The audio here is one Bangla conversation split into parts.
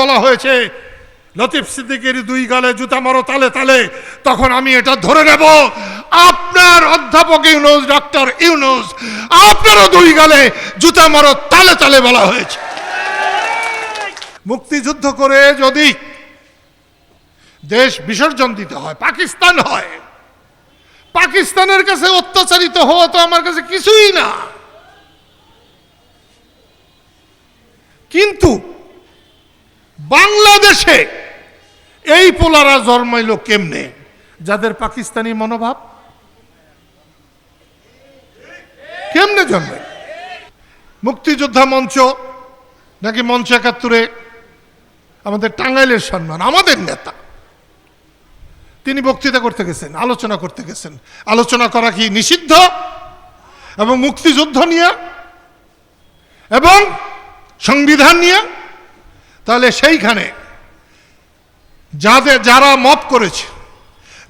বলা হয়েছে, লতিফ সিদ্দিকের দুই গালে জুতা মারো তালে তালে, তখন আমি এটা ধরে নেব। আপনার অধ্যাপক ইউনুস ডক্টর ইউনুস, আপনারও দুই গালে জুতা মারো তালে তালে বলা হয়েছে। মুক্তিযুদ্ধ করে যদি দেশ বিসর্জন দিতে হয়, পাকিস্তান হয়, পাকিস্তানের কাছে অত্যাচারিত হওয়া তো আমার কাছে কিছুই না। কিন্তু বাংলাদেশে এই পোলারা জন্মাইল কেমনে? যাদের পাকিস্তানি মনোভাব? কেমনে জন্মাই মুক্তিযোদ্ধা মঞ্চ নাকি মঞ্চ একাত্তরে আমাদের টাঙ্গাইলের সম্মান, আমাদের নেতা। তিনি বক্তৃতা করতে গেছেন, আলোচনা করতে গেছেন। আলোচনা করা কি নিষিদ্ধ? এবং মুক্তিযুদ্ধ নিয়ে? এবং সংবিধান নিয়ে? তাহলে সেইখানে যাদের যারা মপ করেছে,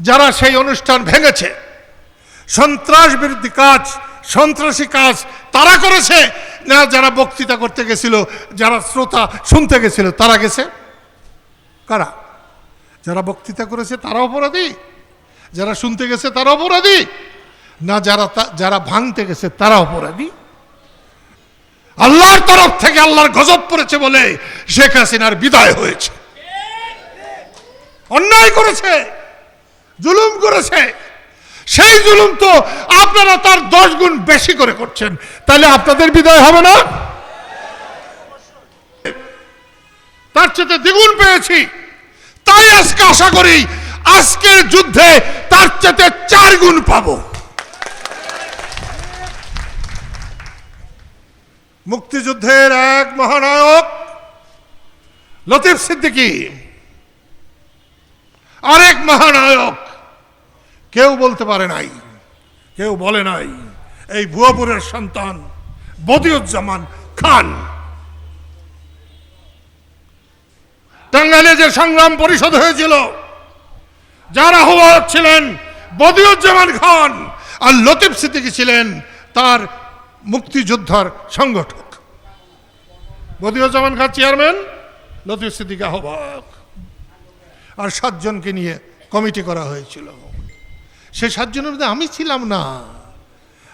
যারা সেই অনুষ্ঠান ভেঙেছে, সন্ত্রাস বিরোধী কাজ, সন্ত্রাসী কাজ তারা করেছে, না যারা বক্তৃতা করতে গেছিল, যারা শ্রোতা শুনতে গেছিল, তারা গেছে? কারা? যারা বক্তৃতা করেছে, তারা অপরাধী। যারা শুনতে গেছে, তারা অপরাধী। না যারা যারা ভাঙতে গেছে, তারা অপরাধী। আল্লাহর তরফ থেকে আল্লাহর গজব পড়েছে বলে শেখ হাসিনার বিদায় হয়েছে। অন্যায় করেছে, জুলুম করেছে। সেই জুলুম তো আপনারা তার দশ গুণ বেশি করে করছেন। তাহলে আপনাদের বিদায় হবে না? তার চেয়ে দ্বিগুণ পেয়েছি। তাই আজকে আশা করি আজকের যুদ্ধে তার চেয়ে চার গুণ পাবো। মুক্তিযুদ্ধের এক মহানায়ক লতিফ সিদ্দিকী। আরেক মহানায়ক। কেউ বলতে পারে নাই, কেউ বলে নাই, এই ভুয়াপুরের সন্তান বদিউজ্জামান খান। টাঙ্গাইলে যে সংগ্রাম পরিষদ হয়েছিল, যার আহ্বায়ক ছিলেন বদিউজ্জামান খান আর লতিফ সিদ্দিকী ছিলেন, তার মুক্তিযোদ্ধার সংগঠক। বদিউজ্জামান খান চেয়ারম্যান, লতিফ সিদ্দিকী আহ্বায়ক। আর সাতজনকে নিয়ে কমিটি করা হয়েছিল। সেই সাতজনের মধ্যে আমি ছিলাম না।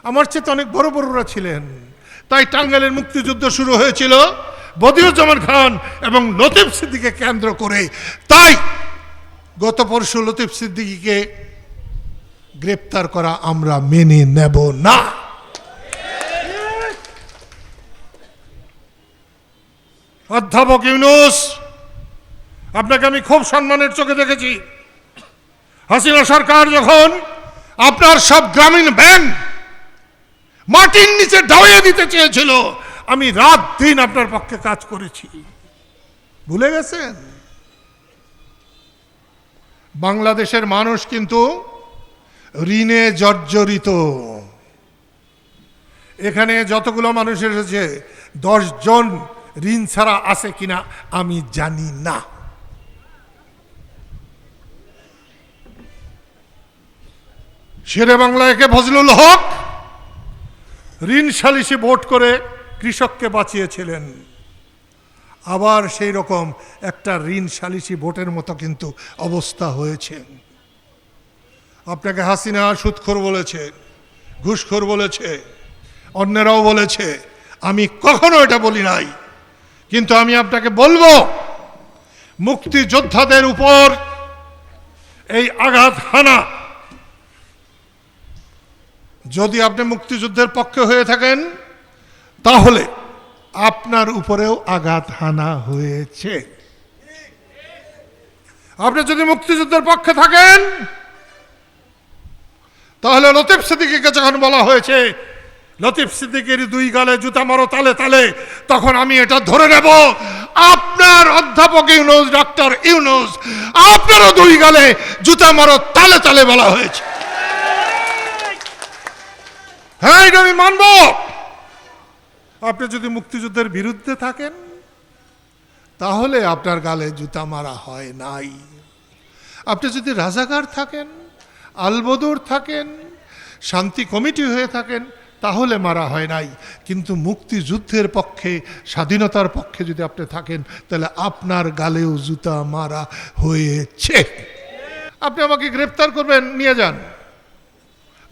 আমার চেয়ে তো অনেক বড় বড়রা ছিলেন। তাই টাঙ্গাইলের মুক্তিযুদ্ধ শুরু হয়েছিল বদিউজ্জামান খান এবং লতিফ সিদ্দিকে কেন্দ্র করে। তাই গত পরশু লতিফ সিদ্দিকীকে গ্রেপ্তার করা আমরা মেনে নেব না। অধ্যাপক ইউনুস, আপনাকে আমি খুব সম্মানের চোখে দেখেছি। হাসিনা সরকার যখন আপনার সব গ্রামীণ ব্যাংক মাটির নিচে ডাউয়ে দিতে চেয়েছিল, আমি রাত দিন আপনার পক্ষে কাজ করেছি। ভুলে গেছেন? বাংলাদেশের মানুষ কিন্তু ঋণে জর্জরিত। এখানে যতগুলো মানুষ এসেছে, দশ জন ঋণ ছাড়া আছে কিনা আমি জানি না। শেরে বাংলা একে ফজলুল হক ঋণ সালিসি ভোট করে কৃষককে বাঁচিয়েছিলেন। আবার সেই রকম একটা ঋণ সালিসি ভোটের মতো কিন্তু অবস্থা হয়েছে। আপনাকে হাসিনা সুৎখোর বলেছে, ঘুষখোর বলেছে, অন্যরাও বলেছে, আমি কখনো এটা বলি নাই। কিন্তু আমি আপনাকে বলব, মুক্তিযোদ্ধাদের উপর এই আঘাত হানা। যদি আপনি মুক্তিযুদ্ধের পক্ষে হয়ে থাকেন, তাহলে আপনার উপরেও আঘাত হানা হয়েছে। আপনি যদি মুক্তিযুদ্ধের পক্ষে থাকেন, তাহলে লতিফ সিদ্দিকিকে যখন বলা হয়েছে লতিফ সিদ্দিকের দুই গালে জুতা মারো তালে তালে, তখন আমি এটা ধরে নেব। আপনার অধ্যাপক ইউনুস ডক্টর ইউনুস, আপনারও দুই গালে জুতা মারো তালে তালে বলা হয়েছে। হ্যাঁ এটা আমি মানব। আপনি যদি মুক্তিযুদ্ধের বিরুদ্ধে থাকেন, তাহলে আপনার গালে জুতা মারা হয় নাই। আপনি যদি রাজাকার থাকেন, আলবদর থাকেন, শান্তি কমিটি হয়ে থাকেন তাহলে মারা হয় নাই। কিন্তু মুক্তিযুদ্ধের পক্ষে, স্বাধীনতার পক্ষে যদি আপনি থাকেন, তাহলে আপনার গালেও জুতা মারা হয়েছে। আপনি আমাকে গ্রেপ্তার করবেন, নিয়ে যান।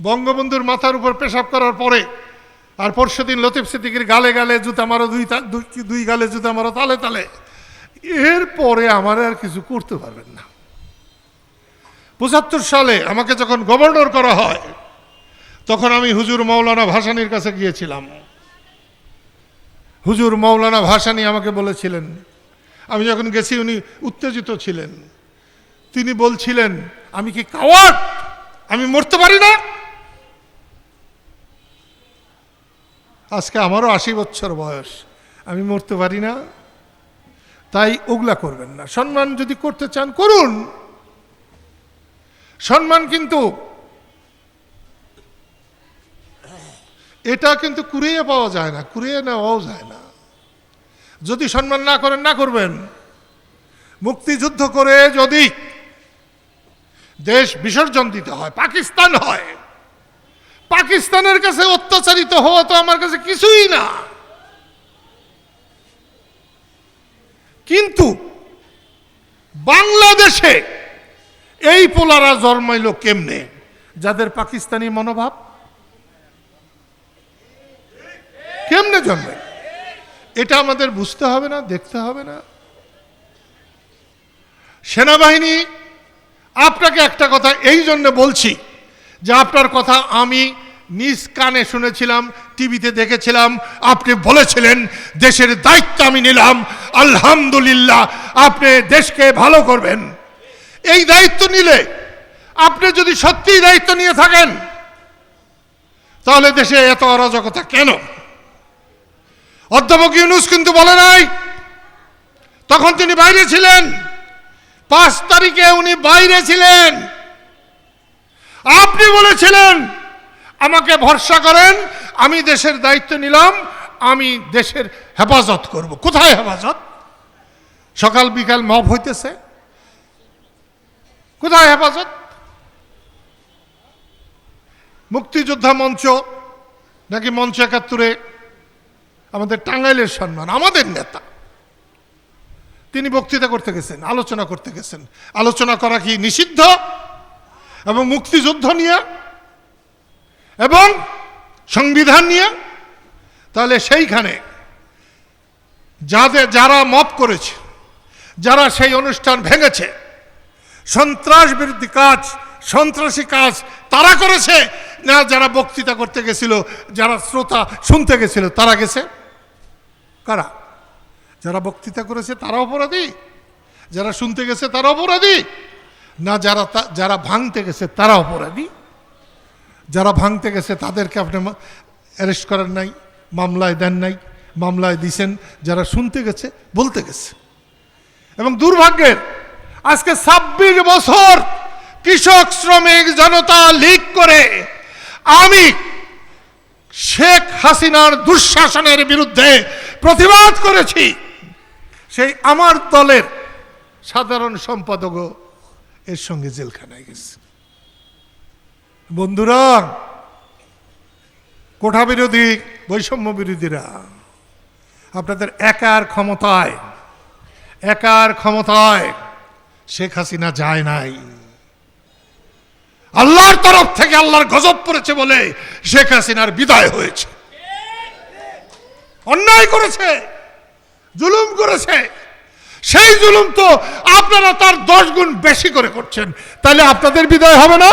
বঙ্গবন্ধুর মাথার উপর পেশাব করার পরে, আর পরশু দিন লতিফ সিদ্দিকির গালে গালে জুতা মারো, দুই দুই- গালে জুতা মারো, তালে তালে। এরপরে আমার আর কিছু করতে পারবেন না। পঁচাত্তর সালে আমাকে যখন গভর্নর করা হয় তখন আমি হুজুর মৌলানা ভাসানির কাছে গিয়েছিলাম। হুজুর মৌলানা ভাসানি আমাকে বলেছিলেন, আমি যখন গেছি উনি উত্তেজিত ছিলেন। তিনি বলছিলেন, আমি কি কাওয়ার আমি মরতে পারি না? আজকে আমারও আশি বছর বয়স, আমি মরতে পারি না? তাই ওগুলা করবেন না। সম্মান যদি করতে চান, করুন। সম্মান কিন্তু এটা কিন্তু কুড়িয়ে পাওয়া যায় না, কুড়িয়ে নেওয়াও যায় না। যদি সম্মান না করেন, না করবেন। মুক্তিযুদ্ধ করে যদি দেশ বিসর্জন দিতে হয়, পাকিস্তান হয়, পাকিস্তানের কাছে অত্যাচারিত হওয়া তো আমার কাছে কিছুই না। কিন্তু বাংলাদেশে এই পোলারা জন্মাইল কেমনে? যাদের পাকিস্তানি মনোভাব কেমনে জন্মে এটা আমাদের বুঝতে হবে না, দেখতে হবে না। সেনাবাহিনী, আপনাকে একটা কথা এই জন্য বলছি যে আপনার কথা আমি নিজ কানে শুনেছিলাম, টিভিতে দেখেছিলাম, আপনি বলেছিলেন, দেশের দায়িত্ব আমি নিলাম, আলহামদুলিল্লাহ, আপনি দেশকে ভালো করবেন। এই দায়িত্ব নিলে আপনি যদি সত্যিই দায়িত্ব নিয়ে থাকেন, তাহলে দেশে এত অরাজকতা কেন? অধ্যাপক ইউনুস কিন্তু বলে নাই। তখন তিনি বাইরে ছিলেন। পাঁচ তারিখে উনি বাইরে ছিলেন। আপনি বলেছিলেন, আমাকে ভরসা করেন, আমি দেশের দায়িত্ব নিলাম, আমি দেশের হেফাজত করব। কোথায় হেফাজত? সকাল বিকাল মব হইতেছে। কোথায় হেফাজত? মুক্তিযোদ্ধা মঞ্চ, নাকি মঞ্চ একাত্তরে আমাদের টাঙ্গাইলের সম্মান, আমাদের নেতা। তিনি বক্তৃতা করতে গেছেন, আলোচনা করতে গেছেন। আলোচনা করা কি নিষিদ্ধ? এবং মুক্তিযুদ্ধ নিয়ে? এবং সংবিধান নিয়ে? তাহলে সেইখানে যাদের, যারা মপ করেছে, যারা সেই অনুষ্ঠান ভেঙেছে, সন্ত্রাস বিরোধী কাজ, সন্ত্রাসী কাজ তারা করেছে? না, যারা বক্তৃতা করতে গেছিল, যারা শ্রোতা শুনতে গেছিল, তারা গেছে? কারা? যারা বক্তৃতা করেছে তারা অপরাধী। যারা শুনতে গেছে তারা অপরাধী। না, যারা যারা ভাঙতে গেছে তারা অপরাধী। যারা ভাঙতে গেছে তাদেরকে আপনি অ্যারেস্ট করেন নাই, মামলায় দেন নাই, মামলায় দিছেন। যারা শুনতে গেছে, বলতে গেছে। এবং দুর্ভাগ্যের, আজকে ছাব্বিশ বছর কৃষক শ্রমিক জনতা লীগ করে আমি শেখ হাসিনার দুঃশাসনের বিরুদ্ধে প্রতিবাদ করেছি। সেই আমার দলের সাধারণ সম্পাদকও এর সঙ্গে জেলখানায় গেছে। বন্ধুরা, কোঠা বিরোধী, বৈষম্য বিরোধীরা, আপনাদের একার ক্ষমতায় একার ক্ষমতায় শেখ হাসিনা যায় নাই। আল্লাহর তরফ থেকে আল্লাহর গজব পড়েছে বলে শেখ হাসিনার বিদায় হয়েছে। অন্যায় করেছে, জুলুম করেছে। সেই জুলুম তো আপনারা তার দশ গুণ বেশি করে করছেন। তাহলে আপনাদের বিদায় হবে না?